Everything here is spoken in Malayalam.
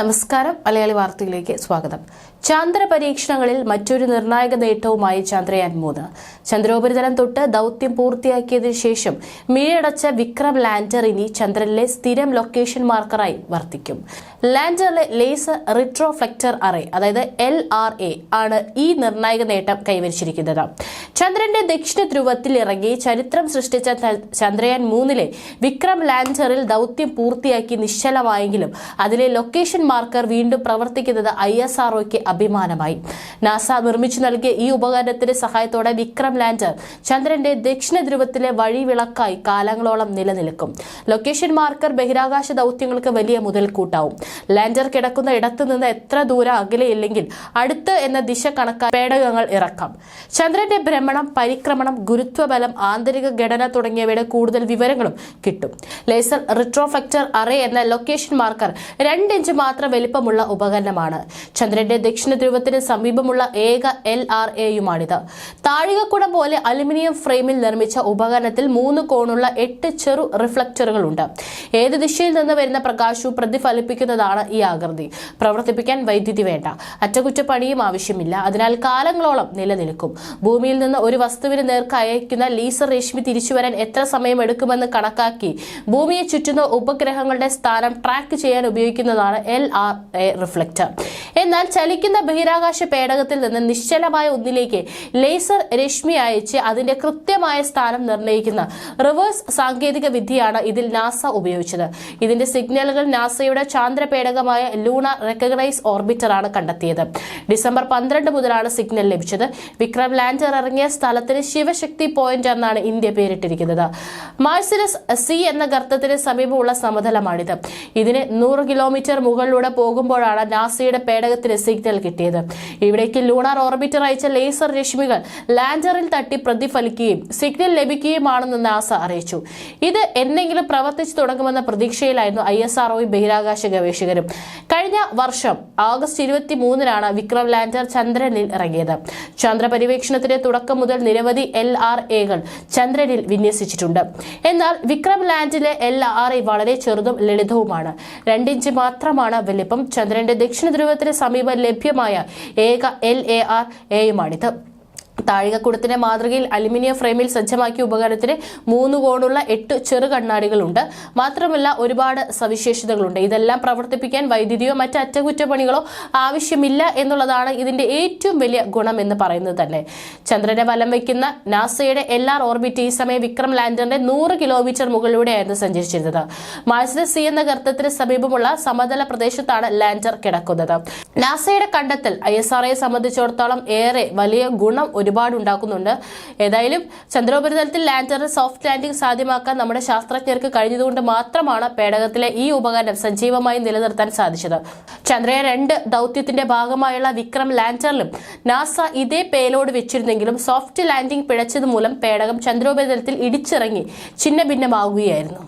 നമസ്കാരം. മലയാളി വാർത്തയിലേക്ക് സ്വാഗതം. ചാന്ദ്ര പരീക്ഷണങ്ങളിൽ മറ്റൊരു നിർണായക നേട്ടവുമായി ചന്ദ്രയാൻ മൂന്ന് ചന്ദ്രോപരിതലം തൊട്ട് ദൗത്യം പൂർത്തിയാക്കിയതിനു ശേഷം മീഴടച്ച വിക്രം ലാൻഡർ ഇനി ചന്ദ്രനിലെ സ്ഥിരം ലൊക്കേഷൻ മാർക്കറായി വർത്തിക്കും. ലാൻഡറിലെ ലേസർ റിട്രോഫ്ലക്ടർ അറേ അതായത് എൽ ആർ എ ആണ് ഈ നിർണായക നേട്ടം കൈവരിച്ചിരിക്കുന്നത്. ചന്ദ്രന്റെ ദക്ഷിണ ധ്രുവത്തിൽ ഇറങ്ങി ചരിത്രം സൃഷ്ടിച്ച ചന്ദ്രയാൻ മൂന്നിലെ വിക്രം ലാൻഡറിൽ ദൗത്യം പൂർത്തിയാക്കി നിശ്ചലമായെങ്കിലും അതിലെ ലൊക്കേഷൻ മാർക്കർ വീണ്ടും പ്രവർത്തിക്കുന്നത് ഐ എസ് ആർഒയ്ക്ക് അഭിമാനമായി. നാസ നിർമ്മിച്ചു നൽകിയ ഈ ഉപകരണത്തിന്റെ സഹായത്തോടെ വിക്രം ലാൻഡർ ചന്ദ്രന്റെ ദക്ഷിണ ധ്രുവത്തിലെ വഴിവിളക്കായി കാലങ്ങളോളം നിലനിൽക്കും. ലൊക്കേഷൻ മാർക്കർ ബഹിരാകാശ ദൗത്യങ്ങൾക്ക് വലിയ മുതൽക്കൂട്ടാവും. ലാൻഡർ കിടക്കുന്ന ഇടത്തു നിന്ന് എത്ര ദൂരം അകലെയില്ലെങ്കിൽ അടുത്ത് എന്ന ദിശ കണക്കാൻ പേടകങ്ങൾ ഇറക്കാം. ചന്ദ്രന്റെ ഭ്രമണം പരിക്രമണം ഗുരുത്വബലം ആന്തരിക ഘടന തുടങ്ങിയവയുടെ കൂടുതൽ വിവരങ്ങളും കിട്ടും. ലേസർ റിട്രോഫക്ടർ അറേ എന്ന ലൊക്കേഷൻ മാർക്കർ രണ്ട് ഇഞ്ച് മാത്രം വലിപ്പമുള്ള ഉപകരണമാണ്. ചന്ദ്രന്റെ ദക്ഷിണ ധ്രുവത്തിന് സമീപമുള്ള ഏക എൽ ആർ എയുമാണിത്. താഴികക്കുട പോലെ അലുമിനിയം ഫ്രെയിമിൽ നിർമ്മിച്ച ഉപകരണത്തിൽ മൂന്ന് കോണുള്ള എട്ട് ചെറു റിഫ്ലക്ടറുകളുണ്ട്. ഏത് ദിശയിൽ നിന്ന് വരുന്ന പ്രകാശവും പ്രതിഫലിപ്പിക്കുന്നതാണ് ഈ ആകൃതി. പ്രവർത്തിപ്പിക്കാൻ വൈദ്യുതി വേണ്ട. അറ്റകുറ്റപ്പണിയും ആവശ്യമില്ല. അതിനാൽ കാലങ്ങളോളം നിലനിൽക്കും. ഭൂമിയിൽ നിന്ന് ഒരു വസ്തുവിന് നേർക്ക് അയക്കുന്ന ലീസർ രശ്മി തിരിച്ചുവരാൻ എത്ര സമയം എടുക്കുമെന്ന് കണക്കാക്കി ഭൂമിയെ ചുറ്റുന്ന ഉപഗ്രഹങ്ങളുടെ സ്ഥാനം ട്രാക്ക് ചെയ്യാൻ ഉപയോഗിക്കുന്നതാണ് എൽ ആർ എ റിഫ്ലക്ടർ. എന്നാൽ ചലിക്കുന്ന ബഹിരാകാശ പേടകത്തിൽ നിന്ന് നിശ്ചലമായ ഒന്നിലേക്ക് ലേസർ രശ്മി അയച്ച് അതിന്റെ കൃത്യമായ സ്ഥാനം നിർണയിക്കുന്ന റിവേഴ്സ് സാങ്കേതിക വിദ്യയാണ് ഇതിൽ നാസ ഉപയോഗിച്ചത്. ഇതിന്റെ സിഗ്നലുകൾ നാസയുടെ ചാന്ദ്ര പേടകമായ ലൂണ റെക്കഗ്നൈസ് ഓർബിറ്റർ ആണ് കണ്ടെത്തിയത്. ഡിസംബർ പന്ത്രണ്ട് മുതലാണ് സിഗ്നൽ ലഭിച്ചത്. വിക്രം ലാൻഡർ ഇറങ്ങിയ സ്ഥലത്തിന് ശിവശക്തി പോയിന്റ് എന്നാണ് ഇന്ത്യ പേരിട്ടിരിക്കുന്നത്. മാഴ്സിലസ് സി എന്ന ഗർത്തത്തിന് സമീപമുള്ള സമതലമാണിത്. ഇതിന് നൂറ് കിലോമീറ്റർ മുകളിലൂടെ പോകുമ്പോഴാണ് നാസയുടെ പേടകത്തിന് സിഗ്നൽ കിട്ടിയത്. ഇവിടേക്ക് ലൂണാർ ഓർബിറ്റർ അയച്ച ലേസർ രശ്മികൾ ലാൻഡറിൽ തട്ടി പ്രതിഫലിക്കുകയും സിഗ്നൽ ലഭിക്കുകയുമാണെന്ന് നാസ അറിയിച്ചു. ഇത് എന്തെങ്കിലും പ്രവർത്തിച്ചു തുടങ്ങുമെന്ന പ്രതീക്ഷയിലായിരുന്നു ഐ എസ് ബഹിരാകാശ ഗവേഷകരും. കഴിഞ്ഞ വർഷം ഓഗസ്റ്റ് ഇരുപത്തി മൂന്നിനാണ് വിക്രം ലാൻഡർ ചന്ദ്രനിൽ ഇറങ്ങിയത്. ചന്ദ്രപര്യവേക്ഷണത്തിന്റെ തുടക്കം മുതൽ നിരവധി എൽ ആർ എകൾ ചന്ദ്രനിൽ വിന്യസിച്ചിട്ടുണ്ട്. എന്നാൽ വിക്രം ലാൻഡിലെ എൽ ആർ എ വളരെ ചെറുതും ലളിതവുമാണ്. രണ്ടിഞ്ച് മാത്രമാണ് വലിപ്പം. ചന്ദ്രന്റെ ദക്ഷിണ ധ്രുവത്തിന് സമീപം ലഭ്യമായ ഏക എൽ എ ആർ എയുമാണിത്. താഴികക്കുടത്തിന്റെ മാതൃകയിൽ അലുമിനിയം ഫ്രെയിമിൽ സജ്ജമാക്കിയ ഉപകരണത്തിന് മൂന്ന് കോണുള്ള എട്ട് ചെറു കണ്ണാടികളുണ്ട്. മാത്രമല്ല ഒരുപാട് സവിശേഷതകളുണ്ട്. ഇതെല്ലാം പ്രവർത്തിപ്പിക്കാൻ വൈദ്യുതിയോ മറ്റ് അറ്റകുറ്റപ്പണികളോ ആവശ്യമില്ല എന്നുള്ളതാണ് ഇതിന്റെ ഏറ്റവും വലിയ ഗുണം എന്ന് പറയുന്നത് തന്നെ. ചന്ദ്രനെ വലം വയ്ക്കുന്ന നാസയുടെ എൽ ആർ ഓർബിറ്റ് ഈ സമയം വിക്രം ലാൻഡറിന്റെ നൂറ് കിലോമീറ്റർ മുകളിലൂടെയായിരുന്നു സഞ്ചരിച്ചിരുന്നത്. മാഴ്സിലെ സി എന്ന ഗർത്തത്തിന് സമീപമുള്ള സമതല പ്രദേശത്താണ് ലാൻഡർ കിടക്കുന്നത്. നാസയുടെ കണ്ടെത്തൽ ഐ എസ് ആർ സംബന്ധിച്ചിടത്തോളം ഏറെ വലിയ ഗുണം ഒരുപാട് ഉണ്ടാക്കുന്നുണ്ട് ഏതായാലും ചന്ദ്രോപരിതലത്തിൽ ലാൻഡർ സോഫ്റ്റ് ലാൻഡിംഗ് സാധ്യമാക്കാൻ നമ്മുടെ ശാസ്ത്രജ്ഞർക്ക് കഴിഞ്ഞതുകൊണ്ട് മാത്രമാണ് പേടകത്തിലെ ഈ ഉപകരണം സജീവമായി നിലനിർത്താൻ സാധിച്ചത്. ചന്ദ്രയാൻ രണ്ട് ദൗത്യത്തിന്റെ ഭാഗമായുള്ള വിക്രം ലാൻഡറിലും നാസ ഇതേ പേലോഡ് വെച്ചിരുന്നെങ്കിലും സോഫ്റ്റ് ലാൻഡിംഗ് പിഴച്ചത് മൂലം പേടകം ചന്ദ്രോപരിതലത്തിൽ ഇടിച്ചിറങ്ങി ചിന്ന ഭിന്നമാവുകയായിരുന്നു